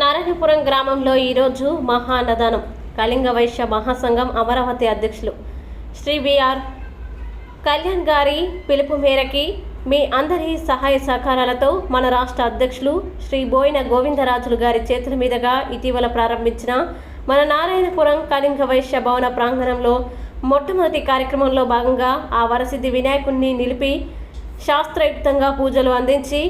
నారాయణపురం గ్రామంలో ఈరోజు మహానదానం. కళింగ వైశ్య మహాసంఘం అమరావతి అధ్యక్షులు శ్రీ బిఆర్ కళ్యాణ్ గారి పిలుపు మేరకి మీ అందరి సహాయ సహకారాలతో మన రాష్ట్ర అధ్యక్షులు శ్రీ బోయిన గోవిందరాజులు గారి చేతుల మీదుగా ఇటీవల ప్రారంభించిన మన నారాయణపురం కళింగ వైశ్య భవన ప్రాంగణంలో మొట్టమొదటి కార్యక్రమంలో భాగంగా ఆ వరసిద్ధి వినాయకుణ్ణి నిలిపి శాస్త్రయుక్తంగా పూజలు అందించి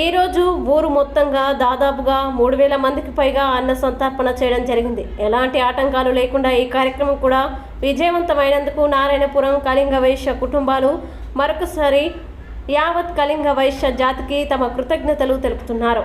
ఈరోజు ఊరు మొత్తంగా దాదాపుగా మూడు వేల మందికి పైగా అన్న సంతర్పణ చేయడం జరిగింది. ఎలాంటి ఆటంకాలు లేకుండా ఈ కార్యక్రమం కూడా విజయవంతమైనందుకు నారాయణపురం కళింగ వైశ్య కుటుంబాలు మరొకసారి యావత్ కళింగ వైశ్య జాతికి తమ కృతజ్ఞతలు తెలుపుతున్నారు.